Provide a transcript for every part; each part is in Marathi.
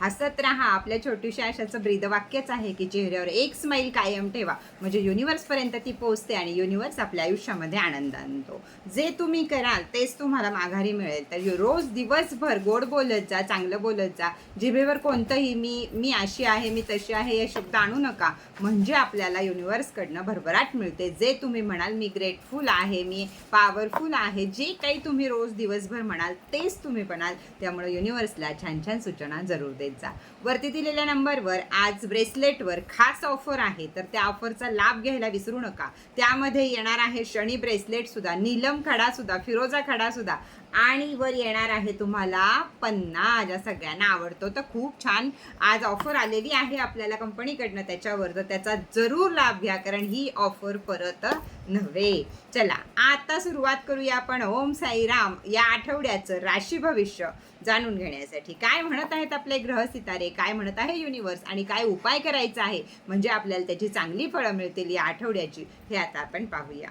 हसत राहा. आपल्या छोट्याशा आशाचं ब्रीदवाक्यच आहे की चेहऱ्यावर एक स्माईल कायम ठेवा. म्हणजे युनिवर्सपर्यंत ती पोहोचते आणि युनिवर्स आपल्या आयुष्यामध्ये आनंद आणतो. जे तुम्ही कराल तेच तुम्हाला माघारी मिळेल. तर यु- रोज दिवसभर गोड बोलत जा चांगलं बोलत जा. जिभेवर कोणतंही मी मी अशी आहे मी तशी आहे हे शब्द आणू नका. म्हणजे आपल्याला युनिवर्सकडनं भरभराट मिळते. जे तुम्ही म्हणाल मी ग्रेटफुल आहे मी पॉवरफुल आहे जे काही तुम्ही रोज दिवसभर म्हणाल तेच तुम्ही म्हणाल. त्यामुळे युनिवर्सला छान छान सूचना जरूर दे देत जा वरती दिलेल्या नंबरवर आज ब्रेसलेटवर खास ऑफर आहे तर त्या ऑफरचा लाभ घ्यायला विसरू नका. त्यामध्ये येणार आहे शनी ब्रेसलेट सुद्धा नीलम खडा सुद्धा फिरोजा खडा सुद्धा. आणि वर येणार आहे तुम्हाला पन्ना ज्या सगळ्यांना आवडतो. तर खूप छान आज ऑफर आलेली आहे आपल्याला कंपनीकडनं त्याच्यावर. तर त्याचा जरूर लाभ घ्या कारण ही ऑफर परत नव्हे. चला आता सुरुवात करूया आपण. ओम साईराम या आठवड्याचं राशी भविष्य जाणून घेण्यासाठी. काय म्हणत आहेत आपले ग्रह सितारे? काय म्हणत आहे युनिवर्स आणि काय उपाय करायचा आहे? म्हणजे आपल्याला त्याची चांगली फळं मिळतील या आठवड्याची. हे आता आपण पाहूया.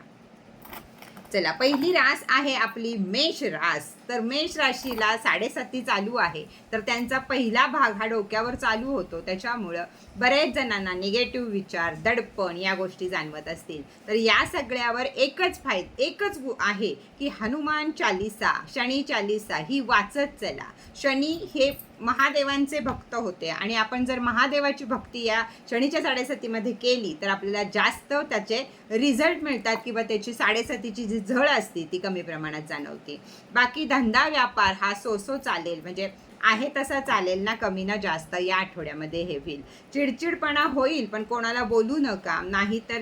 चला पहिली रास आहे आपली मेष रास. तर मेष राशीला साडेसाती चालू आहे. तर त्यांचा पहिला भाग हा डोक्यावर चालू होतो. त्याच्यामुळं बऱ्याच जणांना निगेटिव्ह विचार दडपण या गोष्टी जाणवत असतील. तर या सगळ्यावर एकच फायद एकच आहे की हनुमान चालिसा शनी चालिसा ही वाचत चला. शनी हे महादेवांचे भक्त होते. आणि आपण जर महादेवाची भक्ती या शनीच्या साडेसातीमध्ये केली तर आपल्याला जास्त त्याचे रिझल्ट मिळतात किंवा त्याची साडेसातीची जी झळ असते ती कमी प्रमाणात जाणवते. बाकी धंदा व्यापार हा सोसो चालेल म्हणजे आहे तसा चालेल ना कमी ना जास्त या आठवड्यामध्ये हे होईल. चिडचिडपणा होईल पण कोणाला बोलू नका. नाहीतर तर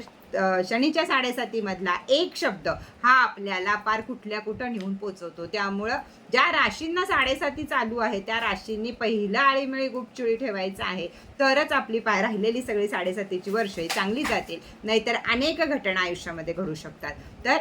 शनीच्या साडेसातीमधला एक शब्द हा आपल्याला पार कुठल्या कुठं नेऊन पोचवतो. त्यामुळं ज्या राशींना साडेसाती चालू आहे त्या राशींनी पहिलं आळीमिळी गुपचुळी ठेवायचं आहे. तरच आपली पाय राहिलेली सगळी साडेसातीची वर्षे चांगली जातील. नाहीतर अनेक घटना आयुष्यामध्ये घडू शकतात. तर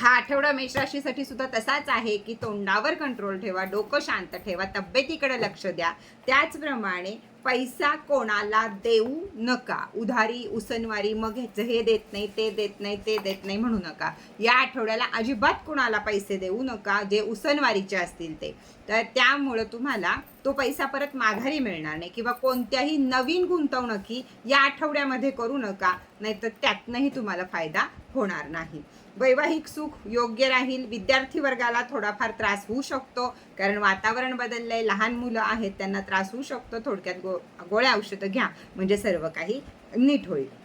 हा आठवडा मेष राशीसाठी सुद्धा तसाच आहे की तोंडावर कंट्रोल ठेवा डोकं शांत ठेवा तब्येतीकडे लक्ष द्या. त्याचप्रमाणे पैसा कोणाला देऊ नका. उधारी उसनवारी मग ह्याचं हे देत नाही ते देत नाही ते देत नाही म्हणू नका. या आठवड्याला अजिबात कोणाला पैसे देऊ नका जे उसनवारीचे असतील ते. तर त्यामुळं तुम्हाला तो पैसा परत माघारी मिळणार नाही किंवा कोणत्याही नवीन गुंतवणुकी या आठवड्यामध्ये करू नका नाहीतर त्यातनंही तुम्हाला फायदा होणार नाही. वैवाहिक सुख योग्य राहील. विद्यार्थी वर्गाला थोडाफार त्रास होऊ शकतो कारण वातावरण बदललंय. लहान मुलं आहेत त्यांना त्रास होऊ शकतो. थोडक्यात गो गोळ्या औषधं घ्या. म्हणजे सर्व काही नीट होईल.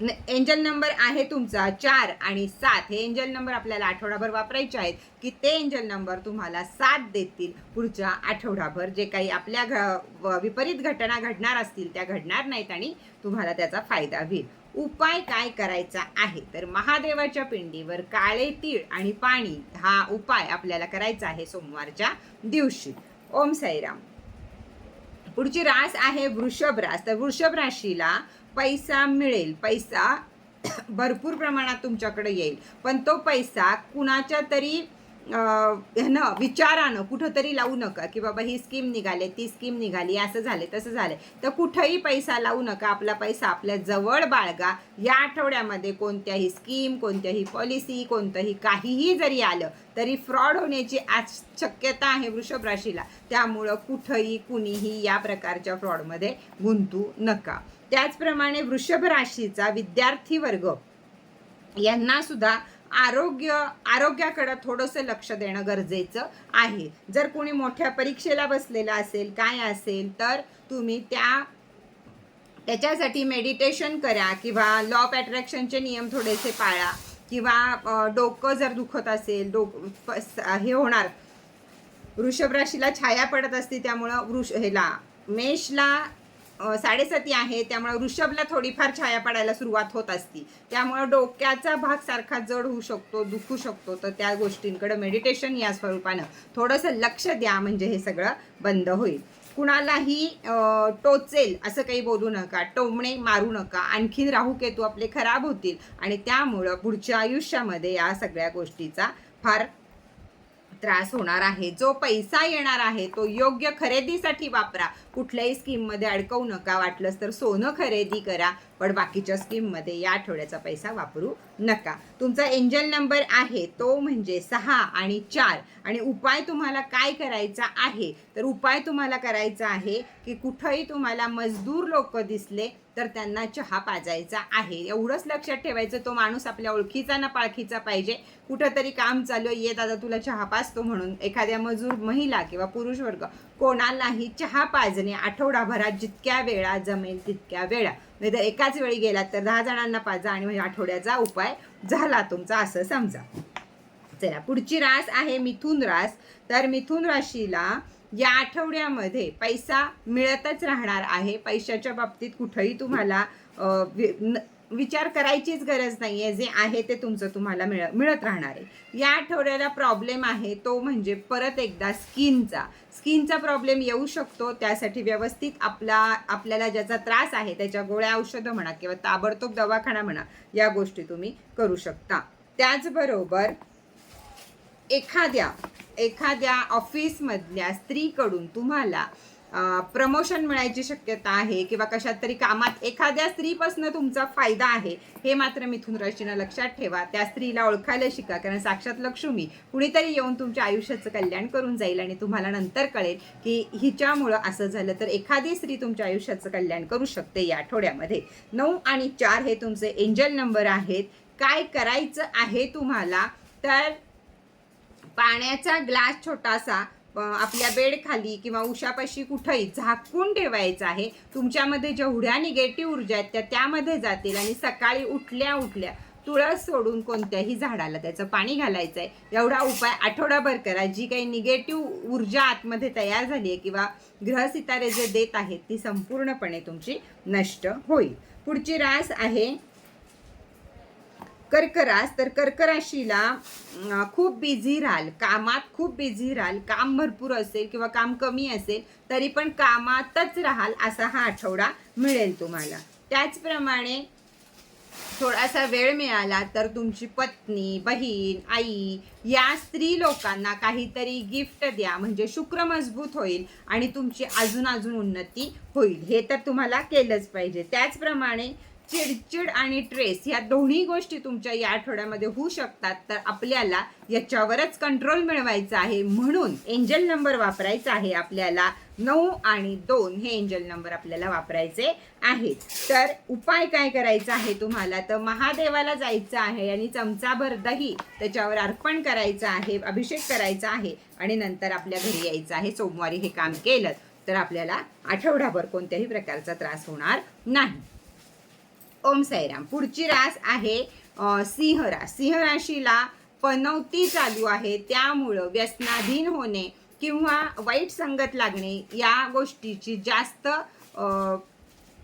एंजल नंबर आहे तुमचा चार आणि सात. हे एंजल नंबर आपल्याला आठवडाभर वापरायचे आहेत. की ते एंजल नंबर तुम्हाला साथ देतील पुढच्या आठवडाभर. जे काही आपल्या घ विपरीत घटना घडणार असतील त्या घडणार नाहीत आणि तुम्हाला त्याचा फायदा होईल. उपाय काय करायचा आहे? तर महादेवाच्या पिंडीवर काळे तीळ आणि पाणी हा उपाय आपल्याला करायचा आहे सोमवारच्या दिवशी. ओम साईराम. पुढची रास आहे वृषभ रास. तर वृषभ राशीला पैसा मिळेल पैसा भरपूर प्रमाणात तुमच्याकडे येईल. पण तो पैसा कुणाच्या तरी ह्यानं विचारानं कुठंतरी लावू नका की बाबा ही स्कीम निघाले ती स्कीम निघाली असं झाले तसं झालं. तर कुठंही पैसा लावू नका आपला पैसा आपल्या जवळ बाळगा. या आठवड्यामध्ये कोणत्याही स्कीम कोणत्याही पॉलिसी कोणतंही काहीही जरी आलं तरी फ्रॉड होण्याची आज शक्यता आहे वृषभ राशीला. त्यामुळं कुठंही कुणीही या प्रकारच्या फ्रॉडमध्ये गुंतू नका. त्याचप्रमाणे वृषभ राशीचा विद्यार्थी वर्ग यांना सुद्धा आरोग्य आरोग्याकडं थोडंसं लक्ष देणं गरजेचं आहे. जर कोणी मोठ्या परीक्षेला बसलेलं असेल काय असेल तर तुम्ही त्या त्याच्यासाठी मेडिटेशन करा किंवा लॉ ऑफ अट्रॅक्शनचे नियम थोडेसे पाळा किंवा डोकं जर दुखत असेल डोक प- स- हे होणार. वृषभ राशीला छाया पडत असते त्यामुळं वृष ह्याला मेषला साडेसाती आहे त्यामुळे वृषभला थोडीफार छाया पडायला सुरुवात होत असती. त्यामुळं डोक्याचा भाग सारखा जड होऊ शकतो दुखू शकतो तर त्या गोष्टींकडे मेडिटेशन या स्वरूपानं थोडंसं लक्ष द्या म्हणजे हे सगळं बंद होईल. कुणालाही टोचेल असं काही बोलू नका टोमणे मारू नका आणखीन राहू केतू आपले खराब होतील. आणि त्यामुळं पुढच्या आयुष्यामध्ये या सगळ्या गोष्टीचा फार त्रास होणार आहे. जो पैसा येणार आहे तो योग्य खरेदीसाठी वापरा. कुठल्याही स्कीममध्ये अडकवू नका. वाटलंच तर सोनं खरेदी करा पण बाकीच्या स्कीममध्ये या आठवड्याचा पैसा वापरू नका. तुमचा एंजल नंबर आहे तो म्हणजे सहा आणि चार. आणि उपाय तुम्हाला काय करायचा आहे? तर उपाय तुम्हाला करायचा आहे की कुठंही तुम्हाला मजदूर लोक दिसले तर त्यांना चहा पाजायचा आहे. एवढंच लक्षात ठेवायचं तो माणूस आपल्या ओळखीचा ना पाळखीचा पाहिजे. कुठंतरी काम चालू आहे, ये दादा तुला चहा पाजतो म्हणून. एखाद्या मजूर महिला किंवा पुरुष वर्ग कोणालाही चहा पाजणे आठवडाभरात जितक्या वेळा जमेल तितक्या वेळा. नाहीतर एकाच वेळी गेलात तर दहा जणांना पाजा आणि म्हणजे आठवड्याचा उपाय झाला तुमचा असं समजा. चला पुढची रास आहे मिथुन रास. तर मिथुन राशीला या आठवड्यामध्ये पैसा मिळतच राहणार आहे. पैशाच्या बाबतीत कुठंही तुम्हाला वि- न- विचार करायचीच गरज नाही आहे जे आहे ते तुमचं तुम्हाला मिळ मिळत राहणार आहे. या आठवड्याला प्रॉब्लेम आहे तो म्हणजे परत एकदा स्किनचा. स्किनचा प्रॉब्लेम येऊ शकतो. त्यासाठी व्यवस्थित आपला आपल्याला ज्याचा त्रास आहे त्याच्या गोळ्या औषधं म्हणा किंवा ताबडतोब दवाखाना म्हणा या गोष्टी तुम्ही करू शकता. त्याचबरोबर एखाद्या एखाद्या ऑफिसमधल्या स्त्रीकडून तुम्हाला प्रमोशन मिळायची शक्यता आहे किंवा कशात तरी कामात एखाद्या स्त्रीपासून तुमचा फायदा आहे हे मात्र मिथून राशीनं लक्षात ठेवा. त्या स्त्रीला ओळखायला शिका कारण साक्षात लक्ष्मी कुणीतरी येऊन तुमच्या आयुष्याचं कल्याण करून जाईल आणि तुम्हाला नंतर कळेल की हिच्यामुळं असं झालं तर एखादी स्त्री तुमच्या आयुष्याचं कल्याण करू शकते या आठवड्यामध्ये. नऊ आणि चार हे तुमचे एंजल नंबर आहेत. काय करायचं आहे तुम्हाला? तर पाण्याचा ग्लास छोटासा आपल्या बेडखाली किंवा उशापाशी कुठंही झाकून ठेवायचं आहे. तुमच्यामध्ये जेवढ्या निगेटिव्ह ऊर्जा आहेत त्या त्यामध्ये जातील आणि सकाळी उठल्या उठल्या तुळस सोडून कोणत्याही झाडाला त्याचं पाणी घालायचं आहे एवढा उपाय आठवडाभर करा. जी काही निगेटिव्ह ऊर्जा आतमध्ये तयार झाली आहे किंवा ग्रहसितारे जे देत आहेत ती संपूर्णपणे तुमची नष्ट होईल. पुढची रास आहे कर्करास तर कर्कराशीला खूप बिझी राहाल. कामात खूप बिझी राहाल. काम भरपूर असेल किंवा काम कमी असेल तरी पण कामातच राहाल असा हा आठवडा मिळेल तुम्हाला. त्याचप्रमाणे थोडासा वेळ मिळाला तर तुमची पत्नी बहीण आई या स्त्री लोकांना काहीतरी गिफ्ट द्या. म्हणजे शुक्र मजबूत होईल आणि तुमची अजून अजून उन्नती होईल. हे तर तुम्हाला केलंच पाहिजे. त्याचप्रमाणे चिडचिड आणि ट्रेस या दोन्ही गोष्टी तुमच्या या आठवड्यामध्ये होऊ शकतात. तर आपल्याला याच्यावरच कंट्रोल मिळवायचा आहे म्हणून एंजल नंबर वापरायचा आहे आपल्याला. नऊ आणि दोन हे एंजल नंबर आपल्याला वापरायचे आहेत. तर उपाय काय करायचा आहे तुम्हाला? तर महादेवाला जायचं आहे आणि चमचाभर दही त्याच्यावर अर्पण करायचं आहे अभिषेक करायचा आहे आणि नंतर आपल्या घरी यायचं आहे. सोमवारी हे काम केलं तर आपल्याला आठवडाभर कोणत्याही प्रकारचा त्रास होणार नाही. ओम साईराम. पुढची रास आहे सिंह रास. सिंह राशीला पनवती चालू आहे. त्यामुळं व्यसनाधीन होणे किंवा वाईट संगत लागणे या गोष्टीची जास्त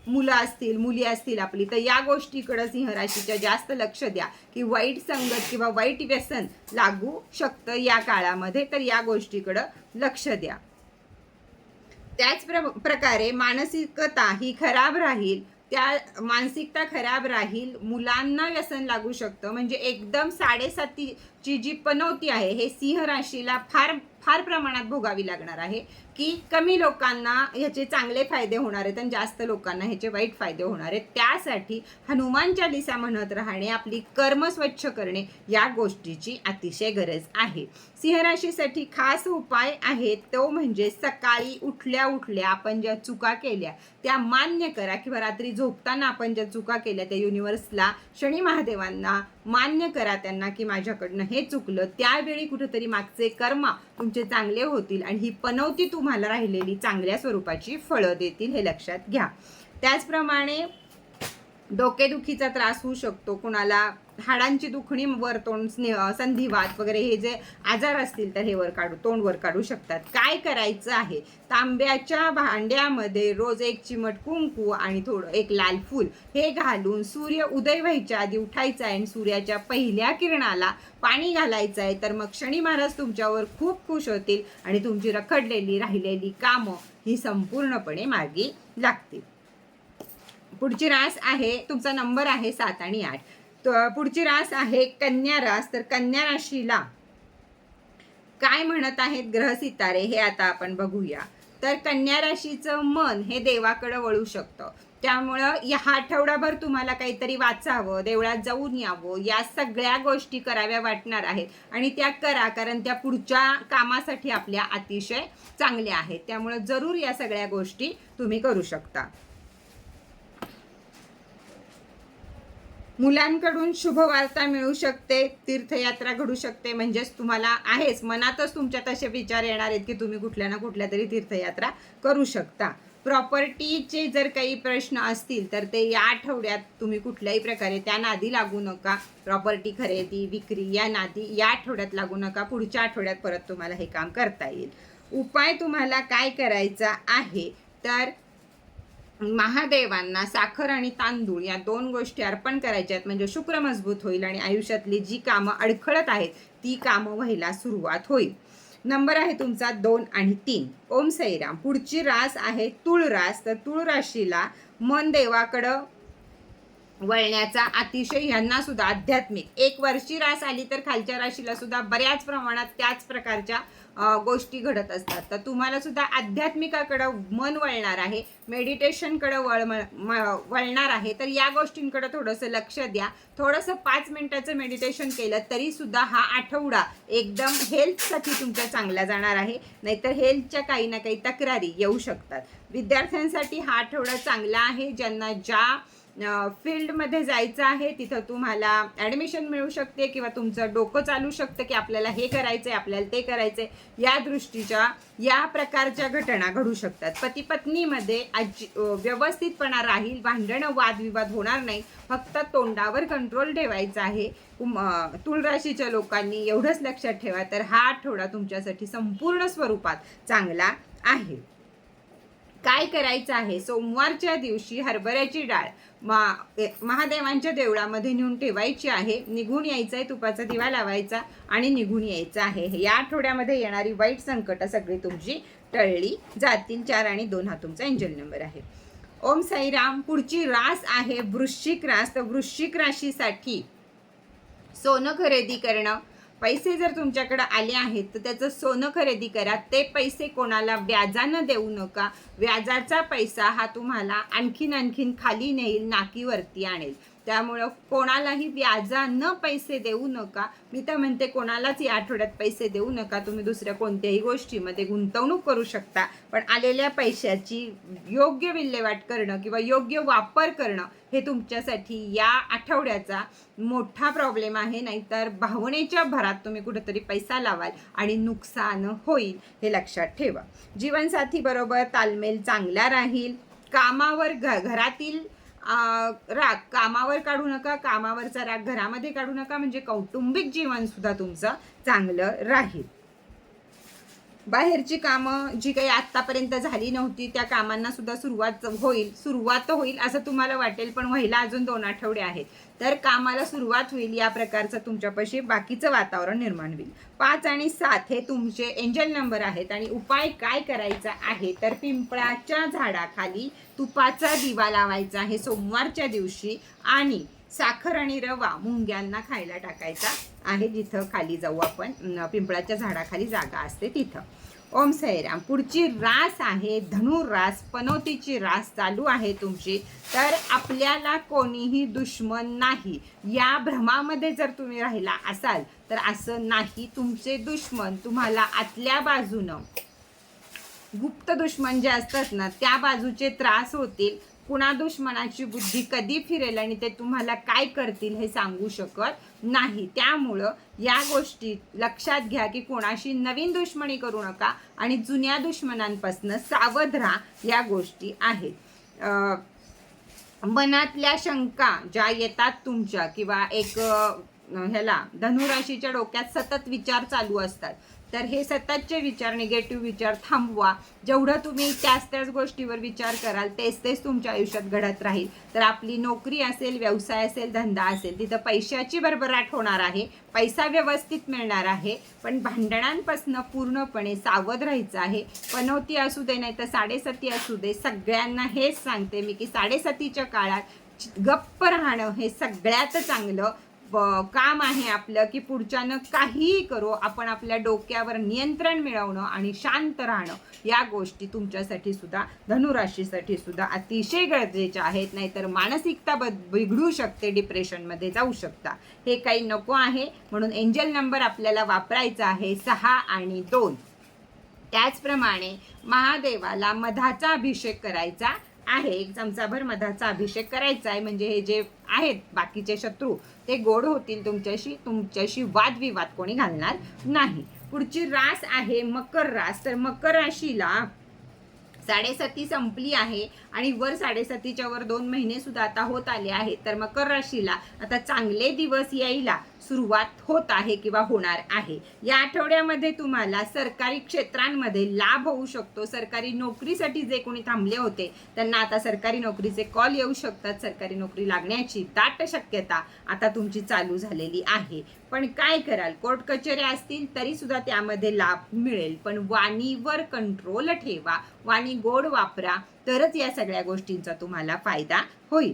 मुलं असतील मुली असतील आपली तर या गोष्टीकडं सिंह राशीच्या जास्त लक्ष द्या की वाईट संगत किंवा वाईट व्यसन लागू शकतं या काळामध्ये तर या गोष्टीकडं लक्ष द्या. त्याच प्र प्रकारे मानसिकता ही खराब राहील त्या मानसिकता खराब राहील मुलांना व्यसन लागू शकतं. म्हणजे एकदम साडेसातीची जी पनवती आहे हे सिंह राशीला फार फार प्रमाणात भोगावी लागणार आहे की कमी लोकांना ह्याचे चांगले फायदे होणार आहेत आणि जास्त लोकांना ह्याचे वाईट फायदे होणार आहेत. त्यासाठी हनुमान चालिसा म्हणत राहणे आपली कर्म स्वच्छ करणे या गोष्टीची अतिशय गरज आहे. सिंहराशीसाठी खास उपाय आहे तो म्हणजे सकाळी उठल्या उठल्या आपण ज्या चुका केल्या त्या मान्य करा किंवा रात्री झोपताना आपण ज्या चुका केल्या त्या युनिव्हर्सला शनी महादेवांना मान्य करा त्यांना की माझ्याकडनं हे चुकलं त्यावेळी कुठंतरी मागचे कर्मा तुमचे चांगले होतील आणि ही पनवती तुम्हाला राहिलेली चांगल्या स्वरूपाची फळं देतील हे लक्षात घ्या. त्याचप्रमाणे डोकेदुखीचा त्रास होऊ शकतो कुणाला हाडांची दुखणी वर तोंड संधिवात वगैरे हे जे आजार असतील तर हे वर काढू तोंड वर काढू शकतात. काय करायचं आहे? तांब्याच्या भांड्यामध्ये रोज एक चिमट कुंकू आणि थोडं एक लाल फूल हे घालून सूर्य उदय व्हायच्या आधी उठायचं आहे आणि सूर्याच्या पहिल्या किरणाला पाणी घालायचं आहे. तर मग शनी महाराज तुमच्यावर खूप खुश होतील आणि तुमची रखडलेली राहिलेली कामं ही संपूर्णपणे मार्गी लागतील. पुढची रास आहे तुमचा नंबर आहे सात आणि आठ. पुढची रास आहे कन्या रास. तर कन्या राशीला काय म्हणत आहेत ग्रह सितारे हे आता आपण बघूया. तर कन्या राशीचं मन हे देवाकडे वळू शकतं. त्यामुळं या आठवडाभर तुम्हाला काहीतरी वाचावं देवळात जाऊन यावं या सगळ्या गोष्टी कराव्या वाटणार आहेत. आणि त्या करा कारण त्या पुढच्या कामासाठी आपल्या अतिशय चांगल्या आहेत. त्यामुळं जरूर या सगळ्या गोष्टी तुम्ही करू शकता. मुलांकडून शुभवार्ता मिळू शकते तीर्थयात्रा घडू शकते म्हणजेच तुम्हाला आहेच. मनातच तुमच्या तसे विचार येणार आहेत की तुम्ही कुठल्या ना कुठल्या तरी तीर्थयात्रा करू शकता. प्रॉपर्टीचे जर काही प्रश्न असतील तर ते या आठवड्यात तुम्ही कुठल्याही प्रकारे त्या नादी लागू नका. प्रॉपर्टी खरेदी विक्री या नादी या आठवड्यात लागू नका. पुढच्या आठवड्यात परत तुम्हाला हे काम करता येईल. उपाय तुम्हाला काय करायचा आहे? तर महादेवांना साखर आणि तांदूळ या दोन गोष्टी अर्पण करायच्या आहेत. म्हणजे शुक्र मजबूत होईल आणि आयुष्यातली जी कामं अडखळत आहेत ती कामं व्हायला सुरुवात होईल. नंबर आहे तुमचा दोन आणि तीन. ओम सैराम. पुढची रास आहे तुळ रास. तर तुळ राशीला मन देवाकडं वळण्याचा अतिशय यांना सुद्धा आध्यात्मिक. एक वर्षी रास आली तर खालच्या राशीला सुद्धा बऱ्याच प्रमाणात त्याच प्रकारच्या गोष्टी घडत असतात. तर तुम्हाला सुद्धा आध्यात्मिकाकडं मन वळणार आहे मेडिटेशनकडं वळ वळणार आहे तर या गोष्टींकडं थोडंसं लक्ष द्या. थोडंसं पाच मिनटाचं मेडिटेशन केलं तरी सुद्धा हा आठवडा एकदम हेल्थसाठी तुमचा चांगला जाणार आहे. नाहीतर हेल्थच्या काही ना काही तक्रारी येऊ शकतात. विद्यार्थ्यांसाठी हा आठवडा चांगला आहे ज्यांना ज्या फील्डमध्ये जायचं आहे तिथं तुम्हाला ॲडमिशन मिळू शकते किंवा तुमचं डोकं चालू शकतं की आपल्याला हे करायचं आहे आपल्याला ते करायचं आहे या दृष्टीच्या या प्रकारच्या घटना घडू शकतात. पती पत्नीमध्ये आजी व्यवस्थितपणा राहील भांडणं वादविवाद होणार नाही. फक्त तोंडावर कंट्रोल ठेवायचा आहे. उम, तुळ राशीच्या लोकांनी एवढंच लक्षात ठेवा तर हा आठवडा तुमच्यासाठी संपूर्ण स्वरूपात चांगला आहे. काय करायचं आहे? सोमवारच्या दिवशी हरभऱ्याची डाळ मा महादेवांच्या देवळामध्ये नेऊन ठेवायची आहे. निघून यायचं आहे तुपाचा दिवा लावायचा आणि निघून यायचं आहे. या आठवड्यामध्ये येणारी वाईट संकट सगळी तुमची टळली जातील. चार आणि दोन हा तुमचा एंजल नंबर आहे. ओम साईराम पुढची रास आहे वृश्चिक रास. तर वृश्चिक राशीसाठी सोनं खरेदी करणं पैसे जर तुमच्याकडे आले आहेत तर त्याचं सोनं खरेदी करा. ते पैसे कोणाला व्याजानं देऊ नका. व्याजाचा पैसा हा तुम्हाला आणखीन आणखीन खाली नेईल नाकीवरती आणेल. त्यामुळं कोणालाही व्याजानं पैसे देऊ नका. मी तर म्हणते कोणालाच या आठवड्यात पैसे देऊ नका. तुम्ही दुसऱ्या कोणत्याही गोष्टीमध्ये गुंतवणूक करू शकता. पण आलेल्या पैशाची योग्य विल्हेवाट करणं किंवा योग्य वापर करणं हे तुमच्यासाठी या आठवड्याचा मोठा प्रॉब्लेम आहे. नाहीतर भावनेच्या भरात तुम्ही कुठंतरी पैसा लावाल आणि नुकसान होईल हे लक्षात ठेवा. जीवनसाथीबरोबर तालमेल चांगला राहील. कामावर घ घरातील राग. कामावर काढू नका कामावरचा राग घरामध्ये काढू नका म्हणजे कौटुंबिक जीवन सुद्धा तुमचं चांगलं राहील. बाहेरची कामं जी काही आत्तापर्यंत झाली नव्हती त्या कामांना सुद्धा सुरुवात होईल सुरुवात होईल असं तुम्हाला वाटेल पण व्हायला अजून दोन आठवडे आहेत. तर कामाला सुरुवात होईल या प्रकारचं तुमच्यापाशी बाकीचं वातावरण निर्माण होईल. पाच आणि सात हे तुमचे एंजल नंबर आहेत आणि उपाय काय करायचा आहे? तर पिंपळाच्या झाडाखाली तुपाचा दिवा लावायचा आहे सोमवारच्या दिवशी आणि साखर आणि रवा मुंग्यांना खायला टाकायचा आहे जिथं खाली जाऊ आपण. पिंपळाच्या झाडाखाली जागा असते तिथं. ओम साईराम. पुढची रास आहे धनुरास पनोतीची रास चालू आहे तुमची. तर आपल्याला कोणीही दुश्मन नाही. या भ्रमामध्ये जर तुम्ही राहिला असाल तर असं नाही तुमचे दुश्मन तुम्हाला आतल्या बाजूनं गुप्त दुश्मन जे असतात ना त्या बाजूचे त्रास होतील. कुणा दुश्मनाची बुद्धी कधी फिरेल आणि ते तुम्हाला काय करतील हे सांगू शकत नाही. त्यामुळं या गोष्टी लक्षात घ्या की कोणाशी नवीन दुश्मनी करू नका आणि जुन्या दुश्मनांपासून सावध राहा या गोष्टी आहेत. मनातल्या शंका ज्या येतात तुमच्या किंवा एक ह्याला धनुराशीच्या डोक्यात सतत विचार चालू असतात. तर हे सततचे विचार निगेटिव्ह विचार थांबवा. जेवढं तुम्ही त्याच त्याच गोष्टीवर विचार कराल तेच तेच तुमच्या आयुष्यात घडत राहील. तर आपली नोकरी असेल व्यवसाय असेल धंदा असेल तिथं पैशाची भरभराट होणार आहे पैसा व्यवस्थित मिळणार आहे पण भांडणांपासून पूर्णपणे सावध राहायचं आहे. पनवती असू दे नाही तर साडेसती असू दे सगळ्यांना हेच सांगते मी की साडेसतीच्या काळात गप्प राहणं हे सगळ्यात चांगलं काम आहे आपलं की पुढच्यानं काहीही करू आपण आपल्या डोक्यावर नियंत्रण मिळवणं आणि शांत राहणं या गोष्टी तुमच्यासाठी सुद्धा धनुराशीसाठी सुद्धा अतिशय गरजेच्या आहेत. नाहीतर मानसिकता बद बिघडू शकते डिप्रेशनमध्ये जाऊ शकता. हे काही नको आहे. म्हणून एंजल नंबर आपल्याला वापरायचा आहे सहा आणि दोन. त्याचप्रमाणे महादेवाला मधाचा अभिषेक करायचा आहे. एक चमचाभर मधाचा अभिषेक करायचा आहे. म्हणजे हे जे आहेत बाकीचे शत्रू. ते गोड होतील तुमच्याशी तुमच्याशी वादविवाद कोणी घालणार नाही. पुढची रास आहे मकर रास. तर मकर राशीला साडेसाती संपली आहे. आणि वर साडेसातीच्या वर दोन महिने सुद्धा आता होत आले आहेत. तर मकर राशीला आता चांगले दिवस यायला सुरुवात होत आहे किंवा होणार आहे. या आठवड्यामध्ये तुम्हाला सरकारी क्षेत्रांमध्ये लाभ होऊ शकतो. सरकारी नोकरीसाठी जे कोणी थांबले होते त्यांना आता सरकारी नोकरीचे कॉल येऊ शकतात. सरकारी नोकरी लागण्याची दाट शक्यता आता तुमची चालू झालेली आहे. पण काय कराल? कोर्ट कचेऱ्या असतील तरी सुद्धा त्यामध्ये लाभ मिळेल. पण वाणीवर कंट्रोल ठेवा. वाणी गोड वापरा. तरच या सगळ्या गोष्टींचा तुम्हाला फायदा होईल.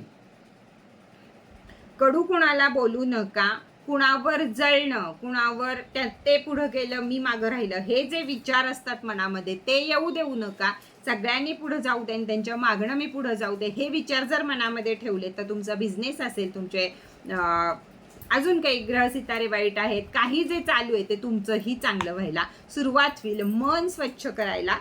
कडू कुणाला बोलू नका कुणावर जळणं कुणावर त्या ते पुढं गेलं मी मागं राहिलं हे जे विचार असतात मनामध्ये ते येऊ देऊ नका. सगळ्यांनी पुढं जाऊ दे आणि त्यांच्या मागणं मी पुढं जाऊ दे हे विचार जर मनामध्ये ठेवले तर तुमचा बिझनेस असेल तुमचे अं, अजून काही ग्रह सितारे वाईट आहेत काही जे चालू आहे ते तुमचंही चांगलं व्हायला सुरुवात होईल. मन स्वच्छ करायला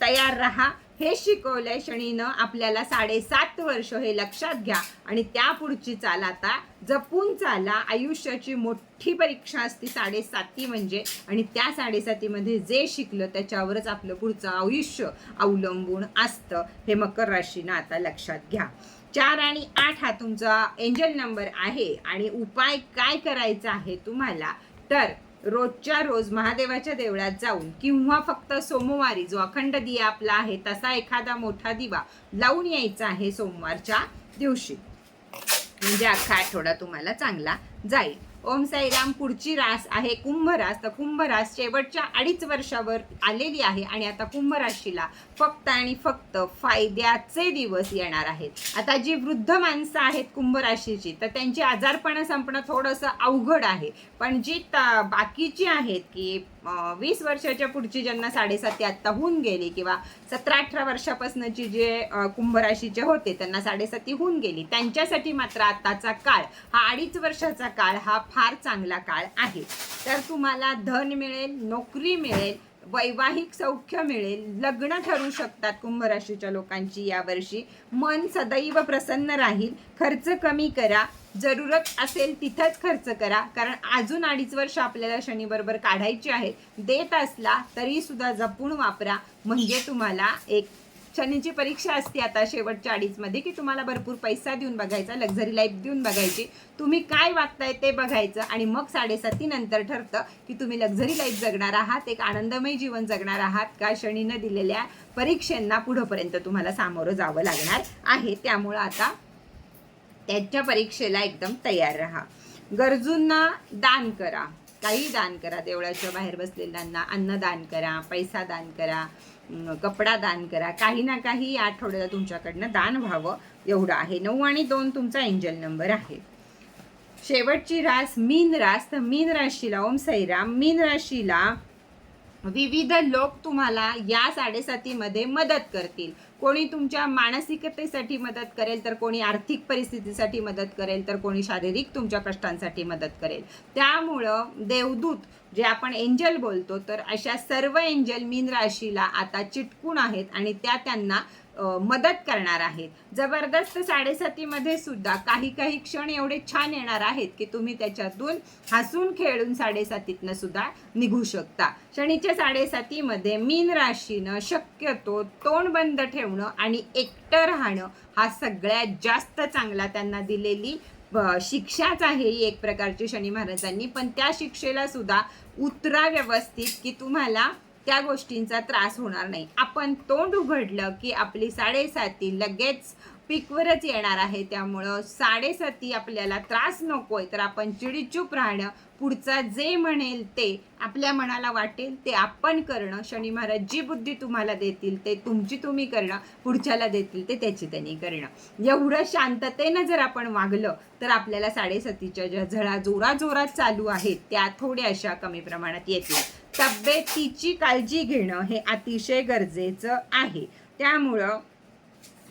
तयार राहा. हे शिकवलंय शनीनं आपल्याला साडेसात वर्ष हे लक्षात घ्या. आणि त्या पुढची चाल आता जपून चाला. आयुष्याची मोठी परीक्षा असते साडेसाती म्हणजे. आणि त्या साडेसातीमध्ये जे शिकलं त्याच्यावरच आपलं पुढचं आयुष्य अवलंबून असतं. हे मकर राशीनं आता लक्षात घ्या. चार आणि आठ हा तुमचा एंजल नंबर आहे. आणि उपाय काय करायचा आहे तुम्हाला? तर रोजच्या रोज महादेवाच्या देवळात जाऊन किंवा फक्त सोमवारी जो अखंड दिया आपला आहे तसा एखादा मोठा दिवा लावून यायचा आहे सोमवारच्या दिवशी. म्हणजे अख्खा आठवडा तुम्हाला चांगला जाईल. ओम साईराम पुढची रास आहे कुंभ रास. तर कुंभ रास शेवटच्या अडीच वर्षावर आलेली आहे आणि आता कुंभ राशीला फक्त आणि फक्त फायद्याचे दिवस येणार आहेत. आता जी वृद्ध माणसं आहेत कुंभ राशीची तर त्यांची आजारपणं संपणं थोडंसं अवघड आहे. पण जी त- बाकीची आहेत की वीस वर्षाच्या पुढची ज्यांना साडेसाती आत्ता होऊन गेली किंवा सतरा अठरा वर्षापासूनची जे कुंभराशीचे कुंभ राशीचे होते त्यांना साडेसाती होऊन गेली. त्यांच्यासाठी मात्र आत्ताचा काळ हा अडीच वर्षाचा काळ हा फार चांगला काळ आहे. तर तुम्हाला धन मिळेल नोकरी मिळेल वैवाहिक सौख्य मिळेल लग्न ठरू शकतात कुंभ राशीच्या लोकांची यावर्षी मन सदैव प्रसन्न राहील. खर्च कमी करा. जरूरत असेल तिथंच खर्च करा. कारण अजून अडीच वर्ष आपल्याला शनीबरोबर काढायची आहे देत असला तरी सुद्धा जपून वापरा. म्हणजे तुम्हाला एक शनीची परीक्षा असते आता शेवटच्या अडीचमध्ये की तुम्हाला भरपूर पैसा देऊन बघायचा लक्झरी लाईफ देऊन बघायची. तुम्ही काय वागताय ते बघायचं आणि मग साडेसाती नंतर ठरतं की तुम्ही लक्झरी लाईफ जगणार आहात एक आनंदमय जीवन जगणार आहात का शनीनं दिलेल्या परीक्षांना पुढंपर्यंत तुम्हाला सामोरं जावं लागणार आहे. त्यामुळं आता त्याच्या परीक्षेला एकदम तयार राहा. गरजूंना दान करा. काही दान करा. देवळाच्या बाहेर बसलेल्यांना अन्न दान करा पैसा दान करा. कपडा दान करा. काही ना काही या आठवड्याला तुमच्याकडनं दान व्हावं एवढं आहे. नऊ आणि दोन तुमचा एंजल नंबर आहे. शेवटची रास मीन रास. तर मीन राशीला ओम सैराम मीन राशीला विविध लोक तुम्हाला या साडेसातीमध्ये मदत करतील. कोणी तुमच्या मानसिकतेसाठी मदत करेल तर कोणी आर्थिक परिस्थितीसाठी मदत करेल तर कोणी शारीरिक तुमच्या कष्टांसाठी मदत करेल. त्यामुळं देवदूत जे आपण एंजल बोलतो तर अशा सर्व एंजल मीन राशीला आता चिटकून आहेत आणि त्या त्यांना मदत करणार आहेत. जबरदस्त साडेसातीमध्ये सुद्धा काही काही क्षण एवढे छान येणार आहेत की तुम्ही त्याच्यातून हसून खेळून साडेसातीतनं सुद्धा निघू शकता. शनीच्या साडेसातीमध्ये मीन राशीनं शक्यतो तोंड बंद ठेवणं आणि एकटं राहणं हा सगळ्यात जास्त चांगला त्यांना दिलेली शिक्षाच आहे ही एक प्रकारची शनी महाराजांनी. पण त्या शिक्षेला सुद्धा उतरा व्यवस्थित की तुम्हाला त्या गोष्टींचा त्रास होणार नाही. आपण तोंड उघडलं की आपली साडेसाती लगेच पीकवरच येणार आहे. त्यामुळं साडेसाती आपल्याला त्रास नकोय. तर आपण चिडीचूप राहणं पुढचा जे म्हणेल ते आपल्या मनाला वाटेल ते आपण करणं. शनी महाराज जी बुद्धी तुम्हाला देतील ते तुमची तुम्ही करणं. पुढच्याला देतील ते त्याची त्यांनी करणं. एवढं शांततेनं जर आपण वागलं तर आपल्याला साडेसातीच्या ज्या झळा जोरा जोरात चालू आहेत त्या थोड्याशा कमी प्रमाणात येतील. तब्येतीची काळजी घेणं हे अतिशय गरजेचं आहे. त्यामुळं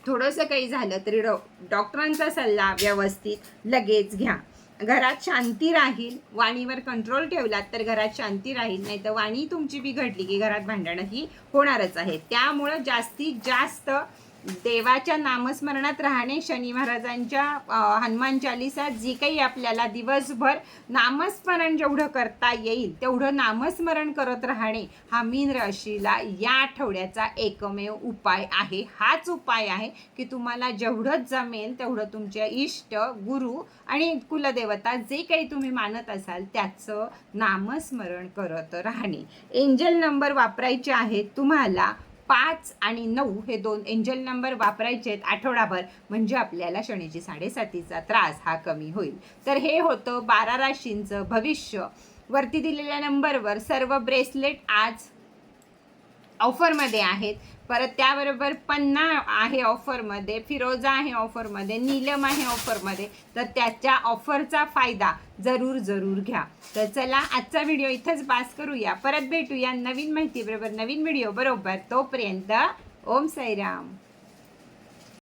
थोडंसं काही झालं तरी डॉ डॉक्टरांचा सल्ला व्यवस्थित लगेच घ्या. घरात शांती राहील वाणीवर कंट्रोल ठेवलात तर घरात शांती राहील नाही तर वाणी तुमची बिघडली की घरात भांडणंही होणारच आहे त्यामुळं जास्तीत जास्त देवाच्या नामस्मरणात राहणे शनी महाराजांच्या हनुमान चालिसा जी काही आपल्याला दिवसभर नामस्मरण जेवढं करता येईल तेवढं नामस्मरण करत राहणे हा मीन राशीला या आठवड्याचा एकमेव उपाय आहे. हाच उपाय आहे की तुम्हाला जेवढंच जमेल तेवढं तुमच्या इष्ट गुरु आणि कुलदेवता जे काही तुम्ही मानत असाल त्याचं नामस्मरण करत राहणे. एंजल नंबर वापरायचे आहेत तुम्हाला पाच आणि नऊ हे दोन एंजल नंबर वापरायचे आहेत आठवडाभर. म्हणजे आपल्याला शनीची साडेसातीचा त्रास हा कमी होईल. तर हे होतं बारा राशींचं भविष्य. वरती दिलेल्या नंबरवर सर्व ब्रेसलेट आज ऑफरमध्ये आहेत. परत त्याबरोबर पन्ना आहे ऑफरमध्ये फिरोजा आहे ऑफरमध्ये नीलम आहे ऑफरमध्ये. तर त्याच्या ऑफरचा फायदा जरूर जरूर घ्या. तर चला आजचा व्हिडिओ इथंच पास करूया. परत भेटूया नवीन माहितीबरोबर नवीन व्हिडिओ बरोबर. तोपर्यंत ओम साईराम.